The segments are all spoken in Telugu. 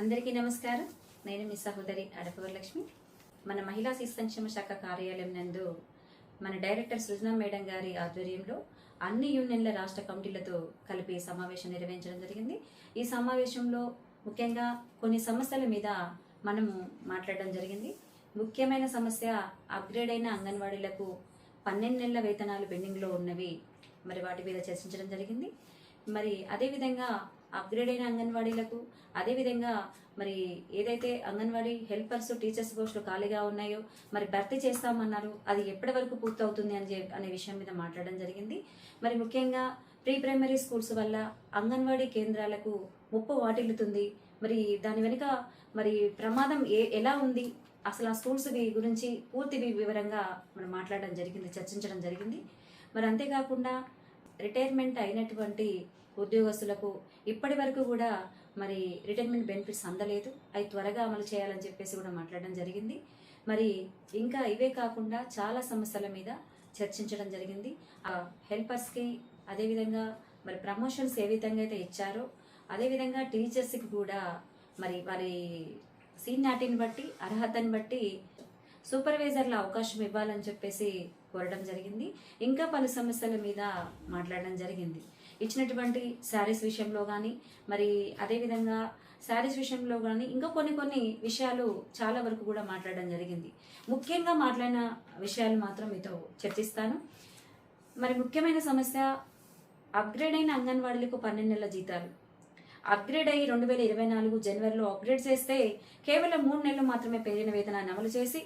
అందరికీ నమస్కారం. నేను మీ సహోదరి అడపవరలక్ష్మి. మన మహిళా శిశు సంక్షేమ శాఖ కార్యాలయం నందు మన డైరెక్టర్ సృజన మేడం గారి ఆధ్వర్యంలో అన్ని యూనియన్ల రాష్ట్ర కమిటీలతో కలిపి సమావేశం నిర్వహించడం జరిగింది. ఈ సమావేశంలో ముఖ్యంగా కొన్ని సమస్యల మీద మనము మాట్లాడడం జరిగింది. ముఖ్యమైన సమస్య అప్గ్రేడ్ అయిన అంగన్వాడీలకు పన్నెండు నెలల వేతనాలు పెండింగ్లో ఉన్నవి మరి వాటి మీద చర్చించడం జరిగింది. మరి అదేవిధంగా అప్గ్రేడ్ అయిన అంగన్వాడీలకు. అదేవిధంగా మరి ఏదైతే అంగన్వాడీ హెల్పర్స్ టీచర్స్ పోస్టులు ఖాళీగా ఉన్నాయో మరి భర్తీ చేస్తామన్నారు అది ఎప్పటి వరకు పూర్తవుతుంది అని అనే విషయం మీద మాట్లాడడం జరిగింది. మరి ముఖ్యంగా ప్రీ ప్రైమరీ స్కూల్స్ వల్ల అంగన్వాడీ కేంద్రాలకు ముప్పు వాటిల్లుతుంది. మరి దాని వెనుక మరి ప్రమాదం ఏ ఎలా ఉంది? అసలు ఆ స్కూల్స్ గురించి పూర్తి వివరంగా మనం మాట్లాడడం జరిగింది చర్చించడం జరిగింది. మరి అంతేకాకుండా రిటైర్మెంట్ అయినటువంటి ఉద్యోగస్తులకు ఇప్పటి వరకు కూడా మరి రిటైర్మెంట్ బెనిఫిట్స్ అందలేదు. అవి త్వరగా అమలు చేయాలని చెప్పేసి కూడా మాట్లాడడం జరిగింది. మరి ఇంకా ఇవే కాకుండా చాలా సమస్యల మీద చర్చించడం జరిగింది. ఆ హెల్పర్స్కి అదేవిధంగా మరి ప్రమోషన్స్ ఏ విధంగా అయితే ఇచ్చారో అదేవిధంగా టీచర్స్కి కూడా మరి వారి సీనియారిటీని బట్టి అర్హతని బట్టి సూపర్వైజర్ల అవకాశం ఇవ్వాలని చెప్పేసి కోరడం జరిగింది. ఇంకా పలు సమస్యల మీద మాట్లాడడం జరిగింది. ఇచ్చినటువంటి శారీస్ విషయంలో కానీ మరి అదేవిధంగా శారీస్ విషయంలో కానీ ఇంకా కొన్ని కొన్ని విషయాలు చాలా వరకు కూడా మాట్లాడడం జరిగింది. ముఖ్యంగా మాట్లాడిన విషయాలు మాత్రం మీతో చర్చిస్తాను. మరి ముఖ్యమైన సమస్య అప్గ్రేడ్ అయిన అంగన్వాడీలకు పన్నెండు నెలల జీతాలు. అప్గ్రేడ్ అయ్యి రెండు వేల ఇరవై నాలుగు జనవరిలో అప్గ్రేడ్ చేస్తే కేవలం మూడు నెలలు మాత్రమే పెరిగిన వేతనాన్ని అమలు చేసి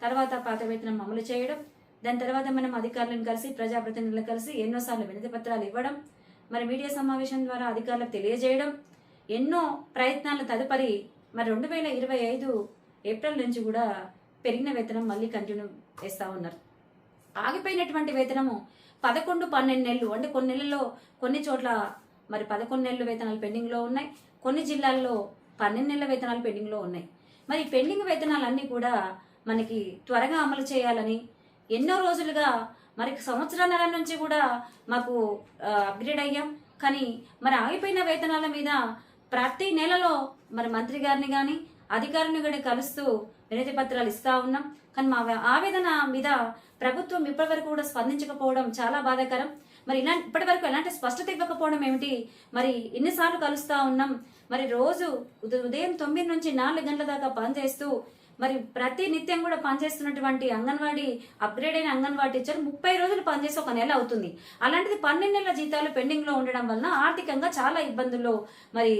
తర్వాత పాత వేతనం అమలు చేయడం దాని తర్వాత మనం అధికారులను కలిసి ప్రజాప్రతినిధులను కలిసి ఎన్నోసార్లు వినతి పత్రాలు ఇవ్వడం మరి మీడియా సమావేశం ద్వారా అధికారులకు తెలియజేయడం ఎన్నో ప్రయత్నాల తదుపరి మరి రెండు వేల ఇరవై ఐదు ఏప్రిల్ నుంచి కూడా పెరిగిన వేతనం మళ్ళీ కంటిన్యూ చేస్తూ ఉన్నారు. ఆగిపోయినటువంటి వేతనము పదకొండు పన్నెండు నెలలు అంటే కొన్ని నెలల్లో కొన్ని చోట్ల మరి పదకొండు నెలల వేతనాలు పెండింగ్లో ఉన్నాయి. కొన్ని జిల్లాల్లో పన్నెండు నెలల వేతనాలు పెండింగ్లో ఉన్నాయి. మరి పెండింగ్ వేతనాలన్నీ కూడా మనకి త్వరగా అమలు చేయాలని ఎన్నో రోజులుగా మరి సంవత్సరాల నుంచి కూడా మాకు అప్గ్రేడ్ అయ్యాం. కానీ మరి ఆగిపోయిన వేతనాల మీద ప్రతి నెలలో మరి మంత్రి గారిని కానీ అధికారులను కూడా కలుస్తూ వినతి పత్రాలు ఇస్తూ ఉన్నాం. కానీ మా ఆవేదన మీద ప్రభుత్వం ఇప్పటివరకు కూడా స్పందించకపోవడం చాలా బాధాకరం. మరి ఇలా ఇప్పటివరకు ఎలాంటి స్పష్టత ఇవ్వకపోవడం ఏమిటి? మరి ఎన్నిసార్లు కలుస్తూ ఉన్నాం. మరి రోజు ఉదయం తొమ్మిది నుంచి నాలుగు గంటల దాకా పనిచేస్తూ మరి ప్రతి నిత్యం కూడా పనిచేస్తున్నటువంటి అంగన్వాడీ అప్గ్రేడ్ అయిన అంగన్వాడీ టీచర్ ముప్పై రోజులు పనిచేసి ఒక నెల అవుతుంది. అలాంటిది పన్నెండు నెలల జీతాలు పెండింగ్లో ఉండడం వలన ఆర్థికంగా చాలా ఇబ్బందుల్లో మరి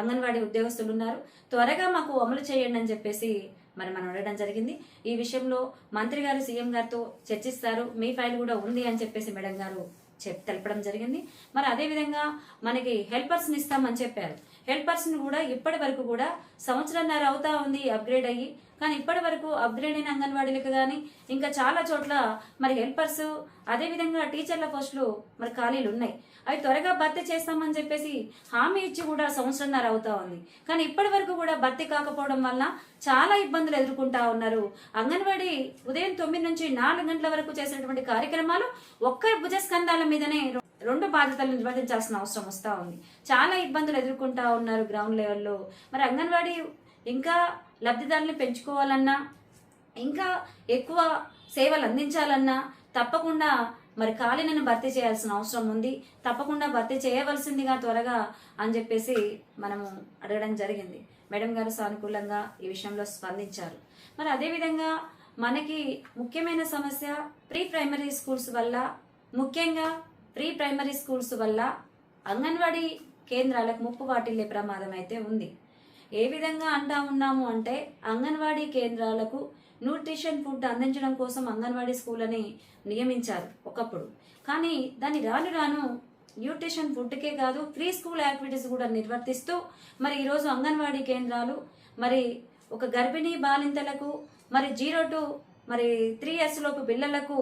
అంగన్వాడీ ఉద్యోగస్తులు ఉన్నారు. త్వరగా మాకు అమలు చేయండి అని చెప్పేసి మరి మనం అడగడం జరిగింది. ఈ విషయంలో మంత్రి గారు సీఎం గారితో చర్చిస్తారు. మీ ఫైల్ కూడా ఉంది అని చెప్పేసి మేడం గారు చెప్ తెలపడం జరిగింది. మరి అదేవిధంగా మనకి హెల్పర్స్ని ఇస్తామని చెప్పారు. హెల్పర్స్ని కూడా ఇప్పటి వరకు కూడా సంవత్సరంన్నర అవుతా ఉంది అప్గ్రేడ్ అయ్యి. కానీ ఇప్పటి వరకు అప్గ్రేడ్ అయిన అంగన్వాడీలకు కానీ ఇంకా చాలా చోట్ల మరి హెల్పర్స్ అదేవిధంగా టీచర్ల పోస్టులు మరి ఖాళీలు ఉన్నాయి. అవి త్వరగా భర్తీ చేస్తామని చెప్పేసి హామీ ఇచ్చి కూడా సంవత్సరంన్నర అవుతా ఉంది. కానీ ఇప్పటి వరకు కూడా భర్తీ కాకపోవడం వల్ల చాలా ఇబ్బందులు ఎదుర్కొంటా ఉన్నారు. అంగన్వాడీ ఉదయం తొమ్మిది నుంచి నాలుగు గంటల వరకు చేసినటువంటి కార్యక్రమాలు ఒక్కరి భుజస్కంధాల మీదనే రెండు బాధ్యతలు నిర్వర్తించాల్సిన అవసరం వస్తూ ఉంది. చాలా ఇబ్బందులు ఎదుర్కొంటా ఉన్నారు గ్రౌండ్ లెవెల్లో మరి అంగన్వాడీ ఇంకా లబ్ధిదారులను పెంచుకోవాలన్నా ఇంకా ఎక్కువ సేవలు అందించాలన్నా తప్పకుండా మరి ఖాళీలను భర్తీ చేయాల్సిన అవసరం ఉంది. తప్పకుండా భర్తీ చేయవలసిందిగా త్వరగా అని చెప్పేసి మనము అడగడం జరిగింది. మేడం గారు సానుకూలంగా ఈ విషయంలో స్పందించారు. మరి అదేవిధంగా మనకి ముఖ్యమైన సమస్య ప్రీ ప్రైమరీ స్కూల్స్ వల్ల ముఖ్యంగా ప్రీ ప్రైమరీ స్కూల్స్ వల్ల అంగన్వాడీ కేంద్రాలకు ముప్పు వాటిల్లే ప్రమాదం అయితే ఉంది. ఏ విధంగా అంటా ఉన్నాము అంటే అంగన్వాడీ కేంద్రాలకు న్యూట్రిషన్ ఫుడ్ అందించడం కోసం అంగన్వాడీ స్కూల్ అని నియమించారు ఒకప్పుడు. కానీ దాన్ని రాను రాను న్యూట్రిషన్ ఫుడ్కే కాదు ప్రీ స్కూల్ యాక్టివిటీస్ కూడా నిర్వర్తిస్తూ మరి ఈరోజు అంగన్వాడీ కేంద్రాలు మరి ఒక గర్భిణీ బాలింతలకు మరి జీరో టు మరి త్రీ ఇయర్స్ లోపు పిల్లలకు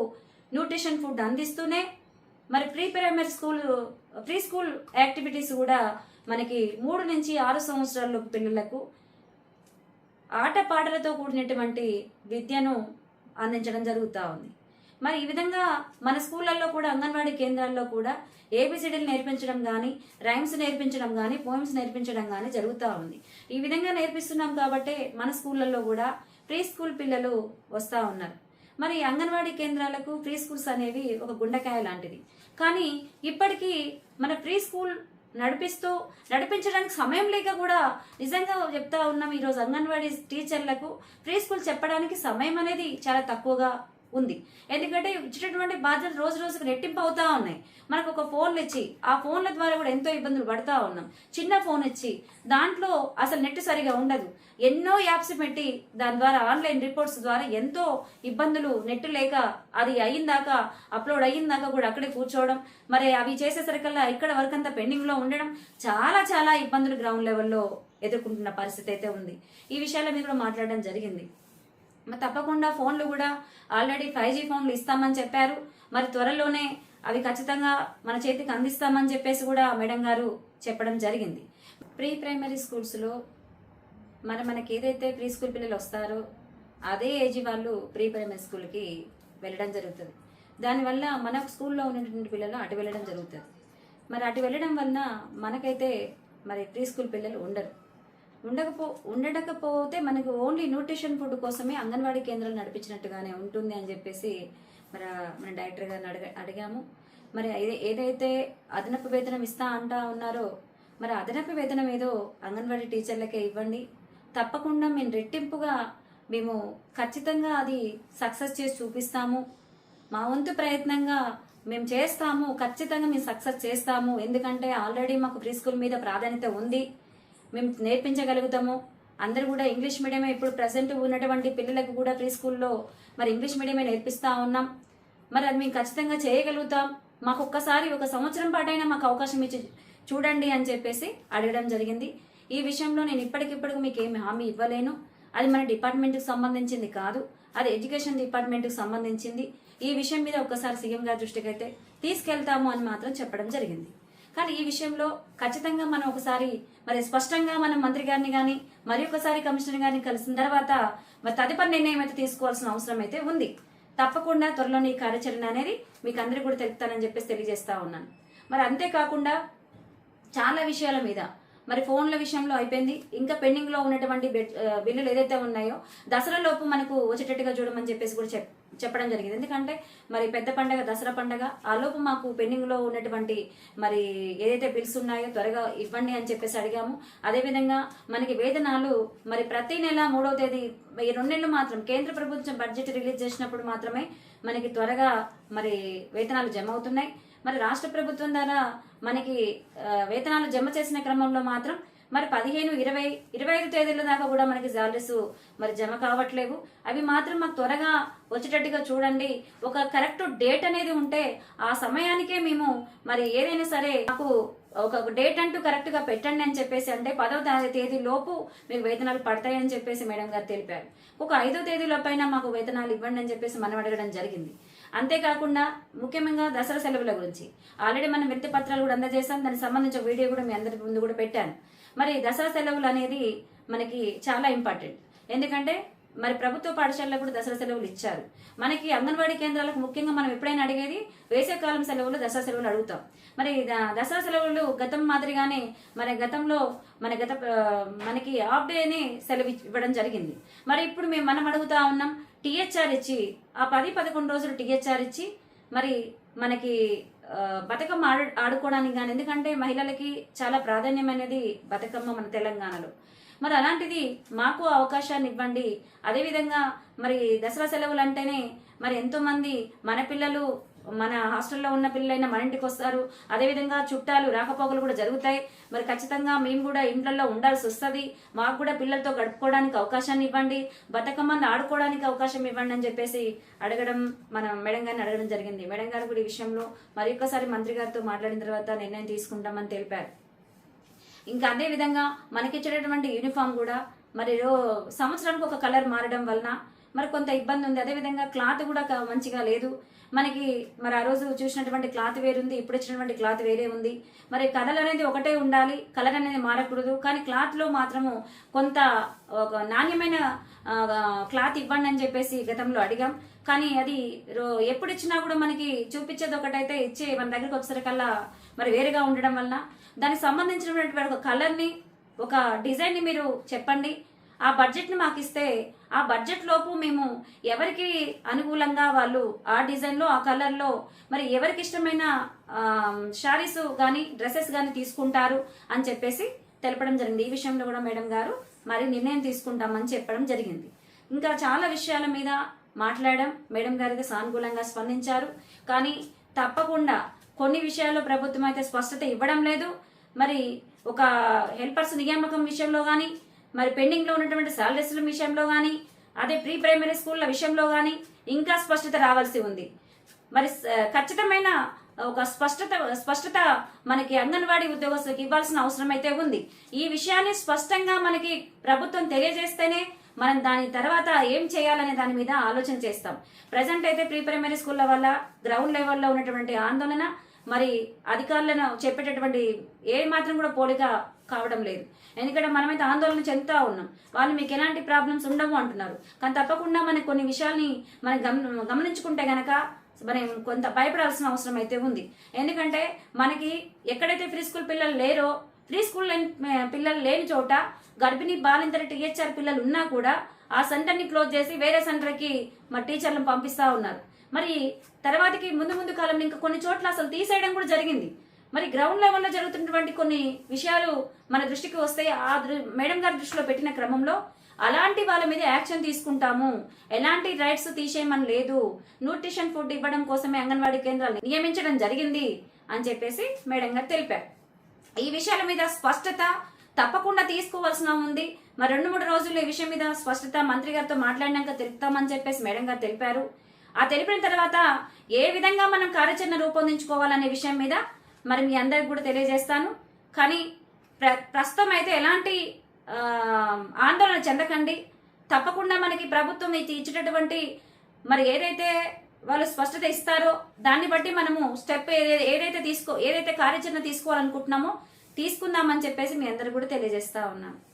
న్యూట్రిషన్ ఫుడ్ అందిస్తూనే మరి pre primary school pre school activities కూడా మనకి మూడు నుంచి ఆరు సంవత్సరాల పిల్లలకు ఆటపాటలతో కూడినటువంటి విద్యను అందించడం జరుగుతూ ఉంది. మరి ఈ విధంగా మన స్కూళ్ళల్లో కూడా అంగన్వాడీ కేంద్రాల్లో కూడా ఏబిసిడీలు నేర్పించడం కానీ రైమ్స్ నేర్పించడం కానీ పోయిమ్స్ నేర్పించడం కానీ జరుగుతూ ఉంది. ఈ విధంగా నేర్పిస్తున్నాం కాబట్టే మన స్కూళ్ళల్లో కూడా ప్రీ స్కూల్ పిల్లలు వస్తూ ఉన్నారు. మరి అంగన్వాడీ కేంద్రాలకు ప్రీ స్కూల్స్ అనేవి ఒక గుండెకాయ లాంటిది. కానీ ఇప్పటికీ మన ప్రీ స్కూల్ నడిపిస్తూ నడిపించడానికి సమయం లేక కూడా నిజంగా చెప్తా ఉన్నాం ఈరోజు అంగన్వాడీ టీచర్లకు ప్రీ స్కూల్ చెప్పడానికి సమయం అనేది చాలా తక్కువగా ఉంది. ఎందుకంటే ఇచ్చేటటువంటి బాధ్యతలు రోజు రోజుకు రెట్టింపు అవుతా ఉన్నాయి. మనకు ఒక ఫోన్లు ఇచ్చి ఆ ఫోన్ల ద్వారా కూడా ఎంతో ఇబ్బందులు పడతా ఉన్నాం. చిన్న ఫోన్ ఇచ్చి దాంట్లో అసలు నెట్ సరిగా ఉండదు. ఎన్నో యాప్స్ పెట్టి దాని ద్వారా ఆన్లైన్ రిపోర్ట్స్ ద్వారా ఎంతో ఇబ్బందులు నెట్ లేక అది అయ్యిందాక అప్లోడ్ అయ్యిందాక కూడా అక్కడే కూర్చోవడం మరి అవి చేసేసరికల్లా ఇక్కడ వర్క్ అంతా పెండింగ్లో ఉండడం చాలా చాలా ఇబ్బందులు గ్రౌండ్ లెవెల్లో ఎదుర్కొంటున్న పరిస్థితి అయితే ఉంది. ఈ విషయాల మీద కూడా మాట్లాడడం జరిగింది. తప్పకుండా ఫోన్లు కూడా ఆల్రెడీ ఫైవ్ జీ ఫోన్లు ఇస్తామని చెప్పారు. మరి త్వరలోనే అవి ఖచ్చితంగా మన చేతికి అందిస్తామని చెప్పేసి కూడా మేడం గారు చెప్పడం జరిగింది. ప్రీ ప్రైమరీ స్కూల్స్లో మరి మనకి ఏదైతే ప్రీ స్కూల్ పిల్లలు వస్తారో అదే ఏజ్ వాళ్ళు ప్రీ ప్రైమరీ స్కూల్కి వెళ్ళడం జరుగుతుంది. దానివల్ల మన స్కూల్లో ఉన్నటువంటి పిల్లలు అటు వెళ్ళడం జరుగుతుంది. మరి అటు వెళ్ళడం వలన మనకైతే మరి ప్రీ స్కూల్ పిల్లలు ఉండరు. ఉండకపో ఉండకపోతే మనకు ఓన్లీ న్యూట్రిషన్ ఫుడ్ కోసమే అంగన్వాడీ కేంద్రాలు నడిపించినట్టుగానే ఉంటుంది అని చెప్పేసి మరి మన డైరెక్టర్ గారిని అడిగా అడిగాము. మరి ఏదైతే అదనపు వేతనం ఇస్తా అంటా ఉన్నారో మరి అదనపు వేతనం ఏదో అంగన్వాడీ టీచర్లకే ఇవ్వండి. తప్పకుండా మేము రెట్టింపుగా మేము ఖచ్చితంగా అది సక్సెస్ చేసి చూపిస్తాము. మా వంతు ప్రయత్నంగా మేము చేస్తాము. ఖచ్చితంగా మేము సక్సెస్ చేస్తాము. ఎందుకంటే ఆల్రెడీ మాకు ప్రీ స్కూల్ మీద ప్రాధాన్యత ఉంది. మేము నేర్పించగలుగుతాము. అందరూ కూడా ఇంగ్లీష్ మీడియమే ఇప్పుడు ప్రజెంట్ ఉన్నటువంటి పిల్లలకు కూడా ప్రీ స్కూల్లో మరి ఇంగ్లీష్ మీడియమే నేర్పిస్తూ ఉన్నాం. మరి అది మేము ఖచ్చితంగా చేయగలుగుతాం. మాకు ఒక్కసారి ఒక సంవత్సరం పాటైనా మాకు అవకాశం ఇచ్చి చూడండి అని చెప్పేసి అడగడం జరిగింది. ఈ విషయంలో నేను ఇప్పటికిప్పటికి మీకు ఏమి హామీ ఇవ్వలేను. అది మన డిపార్ట్మెంట్కి సంబంధించింది కాదు. అది ఎడ్యుకేషన్ డిపార్ట్మెంట్కి సంబంధించింది. ఈ విషయం మీద ఒక్కసారి సీఎం గారి దృష్టికి అయితే తీసుకెళ్తాము అని మాత్రం చెప్పడం జరిగింది. కానీ ఈ విషయంలో ఖచ్చితంగా మనం ఒకసారి మరి స్పష్టంగా మనం మంత్రి గారిని కానీ మరి ఒకసారి కమిషనర్ గారిని కలిసిన తర్వాత మరి తదుపరి నిర్ణయం అయితే తీసుకోవాల్సిన అవసరం అయితే ఉంది. తప్పకుండా త్వరలోనే ఈ కార్యాచరణ అనేది మీకు అందరికీ కూడా తెలుపుతానని చెప్పేసి తెలియజేస్తా ఉన్నాను. మరి అంతేకాకుండా చాలా విషయాల మీద మరి ఫోన్ల విషయంలో అయిపోయింది. ఇంకా పెండింగ్లో ఉన్నటువంటి బిల్లులు ఏదైతే ఉన్నాయో దసరా లోపు మనకు వచ్చేటట్టుగా చూడమని చెప్పేసి కూడా చెప్ చెప్పడం జరిగింది. ఎందుకంటే మరి పెద్ద పండగ దసరా పండగ ఆ లోపు మాకు పెండింగ్లో ఉన్నటువంటి మరి ఏదైతే బిల్స్ ఉన్నాయో త్వరగా ఇవ్వండి అని చెప్పేసి అడిగాము. అదేవిధంగా మనకి వేతనాలు మరి ప్రతి నెల మూడో తేదీ ఈ రెండు నెలలు మాత్రం కేంద్ర ప్రభుత్వం బడ్జెట్ రిలీజ్ చేసినప్పుడు మాత్రమే మనకి త్వరగా మరి వేతనాలు జమ అవుతున్నాయి. మరి రాష్ట్ర ప్రభుత్వం ద్వారా మనకి వేతనాలు జమ చేసిన క్రమంలో మాత్రం మరి పదిహేను ఇరవై ఇరవై ఐదు తేదీల దాకా కూడా మనకి శాలరీస్ మరి జమ కావట్లేవు. అవి మాత్రం మాకు త్వరగా వచ్చేటట్టుగా చూడండి. ఒక కరెక్ట్ డేట్ అనేది ఉంటే ఆ సమయానికే మేము మరి ఏదైనా సరే మాకు ఒక డేట్ అంటూ కరెక్ట్గా పెట్టండి అని చెప్పేసి అంటే పదవ తేదీ లోపు మీకు వేతనాలు పడతాయని చెప్పేసి మేడం గారు తెలిపారు. ఒక ఐదో తేదీలో పైన మాకు వేతనాలు ఇవ్వండి అని చెప్పేసి మనం అడగడం జరిగింది. అంతేకాకుండా ముఖ్యంగా దసరా సెలవుల గురించి. ఆల్రెడీ మనం వినతి పత్రాలు కూడా అందజేసాం దానికి సంబంధించిన వీడియో కూడా మీ అందరి ముందు కూడా పెట్టాను. మరి దసరా సెలవులు అనేది మనకి చాలా ఇంపార్టెంట్. ఎందుకంటే మరి ప్రభుత్వ పాఠశాలలో కూడా దసరా సెలవులు ఇచ్చారు. మనకి అంగన్వాడీ కేంద్రాలకు ముఖ్యంగా మనం ఎప్పుడైనా అడిగేది వేసవికాలం సెలవులు దసరా సెలవులు అడుగుతాం. మరి దసరా సెలవులు గతం మాదిరిగానే మన గతంలో మన గత మనకి హాఫ్ డేనే సెలవు ఇవ్వడం జరిగింది. మరి ఇప్పుడు మేము మనం అడుగుతా ఉన్నాం టీహెచ్ఆర్ ఇచ్చి ఆ పది పదకొండు రోజులు టీహెచ్ఆర్ ఇచ్చి మరి మనకి బతుకమ్మ ఆడు ఆడుకోవడానికి కానీ ఎందుకంటే మహిళలకి చాలా ప్రాధాన్యమైనది బతుకమ్మ మన తెలంగాణలో. మరి అలాంటిది మాకు అవకాశాన్ని ఇవ్వండి. అదేవిధంగా మరి దసరా సెలవులు అంటేనే మరి ఎంతోమంది మన పిల్లలు మన హాస్టల్లో ఉన్న పిల్లలైనా మన ఇంటికి వస్తారు. అదేవిధంగా చుట్టాలు రాకపోకలు కూడా జరుగుతాయి. మరి ఖచ్చితంగా మేము కూడా ఇండ్లలో ఉండాల్సి వస్తుంది. మాకు కూడా పిల్లలతో గడుపుకోవడానికి అవకాశాన్ని ఇవ్వండి. బతకమ్మని ఆడుకోవడానికి అవకాశం ఇవ్వండి అని చెప్పేసి అడగడం మన మేడం గారిని అడగడం జరిగింది. మేడం గారు కూడా ఈ విషయంలో మరి ఒక్కసారి మంత్రి గారితో మాట్లాడిన తర్వాత నిర్ణయం తీసుకుంటామని తెలిపారు. ఇంకా అదే విధంగా మనకి ఇచ్చేటటువంటి యూనిఫామ్ కూడా మరి సంవత్సరానికి ఒక కలర్ మారడం వలన మరి కొంత ఇబ్బంది ఉంది. అదేవిధంగా క్లాత్ కూడా మంచిగా లేదు. మనకి మరి ఆ రోజు చూసినటువంటి క్లాత్ వేరుంది ఇప్పుడు ఇచ్చినటువంటి క్లాత్ వేరే ఉంది. మరి కలర్ అనేది ఒకటే ఉండాలి కలర్ అనేది మారకూడదు. కానీ క్లాత్లో మాత్రము కొంత ఒక నాణ్యమైన క్లాత్ ఇవ్వండి అని చెప్పేసి గతంలో అడిగాం. కానీ అది రో- ఎప్పుడు ఇచ్చినా కూడా మనకి చూపించేది ఒకటైతే ఇచ్చే మన దగ్గరికి వచ్చేసరికల్లా మరి వేరుగా ఉండడం వలన. దానికి సంబంధించినటువంటి ఒక కలర్ని ఒక డిజైన్ని మీరు చెప్పండి. ఆ బడ్జెట్ని మాకు ఇస్తే ఆ బడ్జెట్ లోపు మేము ఎవరికి అనుకూలంగా వాళ్ళు ఆ డిజైన్లో ఆ కలర్లో మరి ఎవరికి ఇష్టమైన శారీస్ కానీ డ్రెస్సెస్ కానీ తీసుకుంటారు అని చెప్పేసి తెలపడం జరిగింది. ఈ విషయంలో కూడా మేడం గారు మరి నిర్ణయం తీసుకుంటామని చెప్పడం జరిగింది. ఇంకా చాలా విషయాల మీద మాట్లాడడం మేడం గారికి సానుకూలంగా స్పందించారు. కానీ తప్పకుండా కొన్ని విషయాల్లో ప్రభుత్వం అయితే స్పష్టత ఇవ్వడం లేదు. మరి ఒక హెల్పర్స్ నియామకం విషయంలో కానీ మరి పెండింగ్లో ఉన్నటువంటి శాలరీస్ల విషయంలో కానీ అదే ప్రీ ప్రైమరీ స్కూళ్ళ విషయంలో కానీ ఇంకా స్పష్టత రావాల్సి ఉంది. మరి ఖచ్చితమైన ఒక స్పష్టత స్పష్టత మనకి అంగన్వాడీ ఉద్యోగస్తులకు ఇవ్వాల్సిన అవసరం అయితే ఉంది. ఈ విషయాన్ని స్పష్టంగా మనకి ప్రభుత్వం తెలియజేస్తేనే మనం దాని తర్వాత ఏం చేయాలనే దాని మీద ఆలోచన చేస్తాం. ప్రజెంట్ అయితే ప్రీ ప్రైమరీ స్కూళ్ళ వల్ల గ్రౌండ్ లెవెల్లో ఉన్నటువంటి ఆందోళన మరి అధికారులను చెప్పేటటువంటి ఏ మాత్రం కూడా పోలిక కావడం లేదు. ఎందుకంటే మనమైతే ఆందోళన చెందుతూ ఉన్నాం. వాళ్ళు మీకు ఎలాంటి ప్రాబ్లమ్స్ ఉండవు అంటున్నారు. కానీ తప్పకుండా మనకి కొన్ని విషయాల్ని మనం గమ గమనించుకుంటే గనక మనం కొంత భయపడాల్సిన అవసరం అయితే ఉంది. ఎందుకంటే మనకి ఎక్కడైతే ప్రీ స్కూల్ పిల్లలు లేరో ప్రీ స్కూల్ లేని పిల్లలు లేని చోట గర్భిణీ బాలింతర టీహెచ్ఆర్ పిల్లలు ఉన్నా కూడా ఆ సెంటర్ని క్లోజ్ చేసి వేరే సెంటర్కి మా టీచర్లను పంపిస్తా ఉన్నారు. మరి తర్వాతకి ముందు ముందు కాలంలో ఇంకా కొన్ని చోట్ల అసలు తీసేయడం కూడా జరిగింది. మరి గ్రౌండ్ లెవెల్లో జరుగుతున్నటువంటి కొన్ని విషయాలు మన దృష్టికి వస్తే ఆ మేడం గారి దృష్టిలో పెట్టిన క్రమంలో అలాంటి వాళ్ళ మీద యాక్షన్ తీసుకుంటాము. ఎలాంటి రైట్స్ తీసేయమని లేదు. న్యూట్రిషన్ ఫుడ్ ఇవ్వడం కోసమే అంగన్వాడీ కేంద్రాలు నియమించడం జరిగింది అని చెప్పేసి మేడం గారు తెలిపారు. ఈ విషయాల మీద స్పష్టత తప్పకుండా తీసుకోవాల్సిన ఉంది. మరి రెండు మూడు రోజులు ఈ విషయం మీద స్పష్టత మంత్రి గారితో మాట్లాడినాక తెలుపుతామని చెప్పేసి మేడం గారు తెలిపారు. ఆ తెలిపిన తర్వాత ఏ విధంగా మనం కార్యాచరణ రూపొందించుకోవాలనే విషయం మీద మరి మీ అందరికి కూడా తెలియజేస్తాను. కానీ ప్ర ప్రస్తుతం అయితే ఎలాంటి ఆందోళన చెందకండి. తప్పకుండా మనకి ప్రభుత్వం ఇచ్చి- ఇచ్చేటటువంటి మరి ఏదైతే వాళ్ళు స్పష్టత ఇస్తారో దాన్ని బట్టి మనము స్టెప్ ఏదైతే తీసుకో ఏదైతే కార్యాచరణ తీసుకోవాలనుకుంటున్నామో తీసుకుందామని చెప్పేసి మీ అందరు కూడా తెలియజేస్తా ఉన్నాను.